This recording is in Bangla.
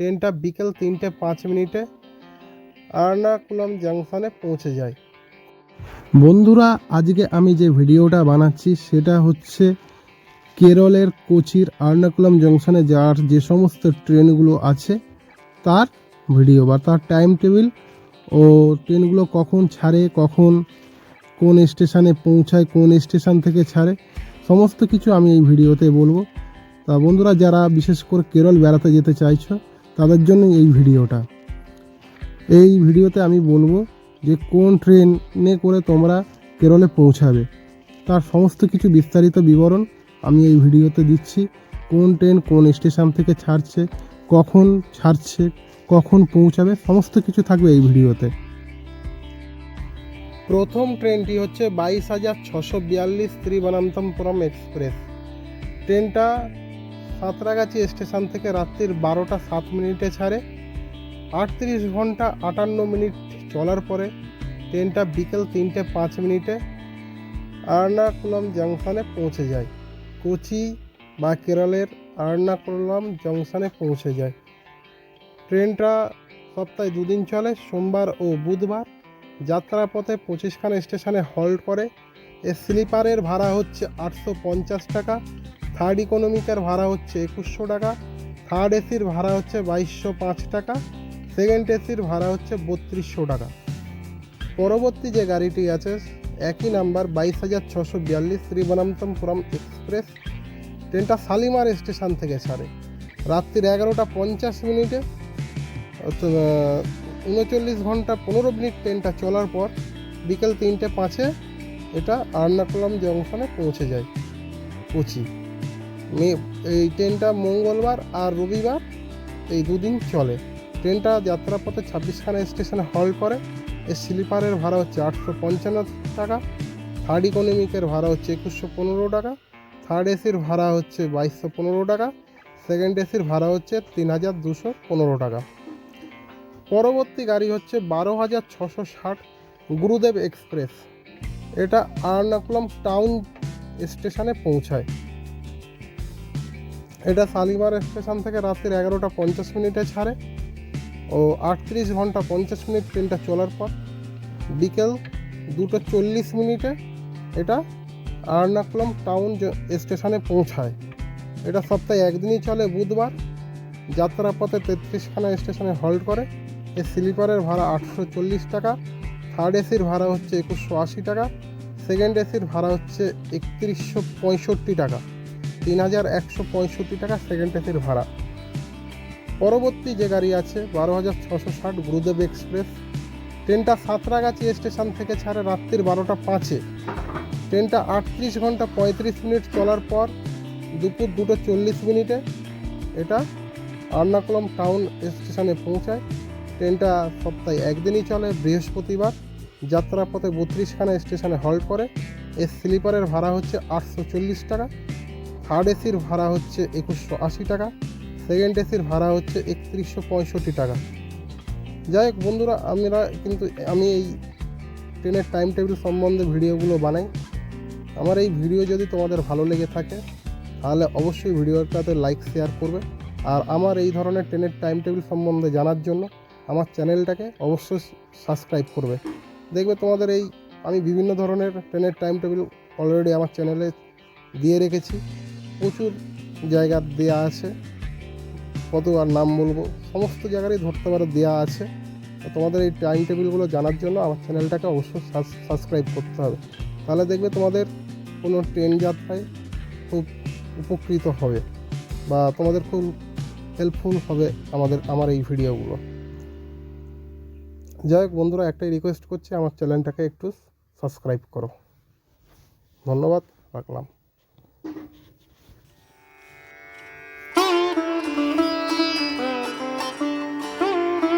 ট্রেনটা বিকেল তিনটে পাঁচ মিনিটে আর্নাকুলাম জাংশনে পৌঁছে যায়। বন্ধুরা, আজকে আমি যে ভিডিওটা বানাচ্ছি সেটা হচ্ছে কেরলের কোচির আর্নাকুলাম জংশনে যাওয়ার যে সমস্ত ট্রেনগুলো আছে তার ভিডিও বা তার টাইম টেবিল ও ট্রেনগুলো কখন ছাড়ে, কখন কোন স্টেশনে পৌঁছায়, কোন স্টেশন থেকে ছাড়ে, সমস্ত কিছু আমি এই ভিডিওতে বলব। তা বন্ধুরা, যারা বিশেষ করে কেরল বেড়াতে যেতে চাইছো তাদের জন্য এই ভিডিওটা। এই ভিডিওতে আমি বলব যে কোন ট্রেনে করে তোমরা কেরলে পৌঁছাবে। তার সমস্ত কিছু বিস্তারিত বিবরণ আমি এই ভিডিওতে দিচ্ছি। কোন ট্রেন কোন স্টেশন থেকে ছাড়ছে, কখন ছাড়ছে, কখন পৌঁছাবে, সমস্ত কিছু থাকবে এই ভিডিওতে। প্রথম ট্রেনটি হচ্ছে বাইশ হাজার ছশো বিয়াল্লিশ ত্রিবনন্তমপুরম এক্সপ্রেস। ট্রেনটা সাঁতরাগাছি স্টেশন থেকে রাত্রির বারোটা সাত মিনিটে ছাড়ে, আটত্রিশ ঘণ্টা আটান্ন মিনিট চলার পরে, ট্রেনটা বিকেল তিনটে পাঁচ মিনিটে আর্নাকুলাম জংশনে পৌঁছে যায়। কোচি বা কেরলের আর্নাকুলাম জংশনে পৌঁছে যায়। ট্রেনটা সপ্তাহে দুদিন চলে, সোমবার ও বুধবার। যাত্রাপথে পঁচিশখানা স্টেশনে হল্ট করে। এর স্লিপারের ভাড়া হচ্ছে আটশো পঞ্চাশ টাকা। থার্ড ইকোনমিকের ভাড়া হচ্ছে একুশশো টাকা। থার্ড এসির ভাড়া হচ্ছে বাইশশো পাঁচ টাকা। সেকেন্ড এসির ভাড়া হচ্ছে বত্রিশশো টাকা। পরবর্তী যে গাড়িটি আছে, একই নাম্বার বাইশ হাজার ছশো বিয়াল্লিশ শ্রীবনন্তমপুরম এক্সপ্রেস ট্রেনটা শালিমার স্টেশন থেকে ছাড়ে। রাত্রির এগারোটা পঞ্চাশ মিনিটে উনচল্লিশ ঘণ্টা পনেরো মিনিট ট্রেনটা চলার পর বিকেল তিনটে পাঁচে এটা আর্নাকুলাম জংশনে পৌঁছে যায়। কোচি মে, এই ট্রেনটা মঙ্গলবার আর রবিবার এই দুদিন চলে। ট্রেনটা যাত্রাপথে ছাব্বিশখানা স্টেশনে হল্ট করে। এর স্লিপারের ভাড়া হচ্ছে আটশো পঞ্চান্ন টাকা। থার্ড ইকোনমিকের ভাড়া হচ্ছে একুশশো পনেরো টাকা। থার্ড এসির ভাড়া হচ্ছে বাইশশো পনেরো টাকা। সেকেন্ড এসির ভাড়া হচ্ছে তিন হাজার দুশো পনেরো টাকা। পরবর্তী গাড়ি হচ্ছে বারো হাজার ছশো ষাট গুরুদেব এক্সপ্রেস। এটা আর্নাকুলাম টাউন স্টেশনে পৌঁছায়। এটা শালিমার স্টেশন থেকে রাত্রির এগারোটা পঞ্চাশ মিনিটে ছাড়ে ও আটত্রিশ ঘণ্টা পঞ্চাশ মিনিট ট্রেনটা চলার পর বিকেল দুটো চল্লিশ মিনিটে এটা আর্নাকুলাম টাউন স্টেশনে পৌঁছায়। এটা সপ্তাহে একদিনই চলে, বুধবার। যাত্রাপথে তেত্রিশখানা স্টেশনে হল্ট করে। এর স্লিপারের ভাড়া আটশো চল্লিশ টাকা। থার্ড এসির ভাড়া হচ্ছে একুশশো আশি টাকা। সেকেন্ড এসির ভাড়া হচ্ছে একত্রিশশো পঁয়ষট্টি টাকা। তিন হাজার একশো পঁয়ষট্টি টাকা সেকেন্ড এসির ভাড়া। পরবর্তী যে গাড়ি আছে, বারো হাজার ছশো ষাট গুরুদেব এক্সপ্রেস। ট্রেনটা সাঁতরাগাছি স্টেশন থেকে ছাড়ে রাত্রির বারোটা পাঁচে। ট্রেনটা আটত্রিশ ঘণ্টা পঁয়ত্রিশ মিনিট চলার পর দুপুর দুটো চল্লিশ মিনিটে এটা আর্নাকুলম টাউন স্টেশনে পৌঁছায়। ট্রেনটা সপ্তাহে একদিনই চলে, বৃহস্পতিবার। যাত্রাপথে বত্রিশখানা স্টেশনে হল্ট করে। এর স্লিপারের ভাড়া হচ্ছে আটশো চল্লিশ টাকা। থার্ড এসির ভাড়া হচ্ছে একুশশো আশি টাকা, সেকেন্ড এসির ভাড়া হচ্ছে একত্রিশশো পঁয়ষট্টি টাকা। যাই হোক বন্ধুরা, আমরা কিন্তু, আমি এই ট্রেনের টাইম টেবিল সম্বন্ধে ভিডিওগুলো বানাই। আমার এই ভিডিও যদি তোমাদের ভালো লেগে থাকে, তাহলে অবশ্যই ভিডিওটাতে লাইক শেয়ার করবে। আর আমার এই ধরনের ট্রেনের টাইম টেবিল সম্বন্ধে জানার জন্য আমার চ্যানেলটাকে অবশ্যই সাবস্ক্রাইব করবে। দেখবে তোমাদের এই, আমি বিভিন্ন ধরনের ট্রেনের টাইম টেবিল অলরেডি আমার চ্যানেলে দিয়ে রেখেছি। প্রচুর জায়গা দেয়া আছে। কত আর নাম বলব? সমস্ত জায়গারই ধরতে পারে দেওয়া আছে। তোমাদের এই টাইম টেবিলগুলো জানার জন্য আমার চ্যানেলটাকে অবশ্যই সাবস্ক্রাইব করতে হবে। তাহলে দেখবে তোমাদের কোনো ট্রেন যাত্রায় খুব উপকৃত হবে বা তোমাদের খুব হেল্পফুল হবে আমাদের, আমার এই ভিডিওগুলো যাই হোক বন্ধুরা, একটাই রিকোয়েস্ট করছি, আমার চ্যানেলটাকে একটু সাবস্ক্রাইব করো। ধন্যবাদ, রাখলাম।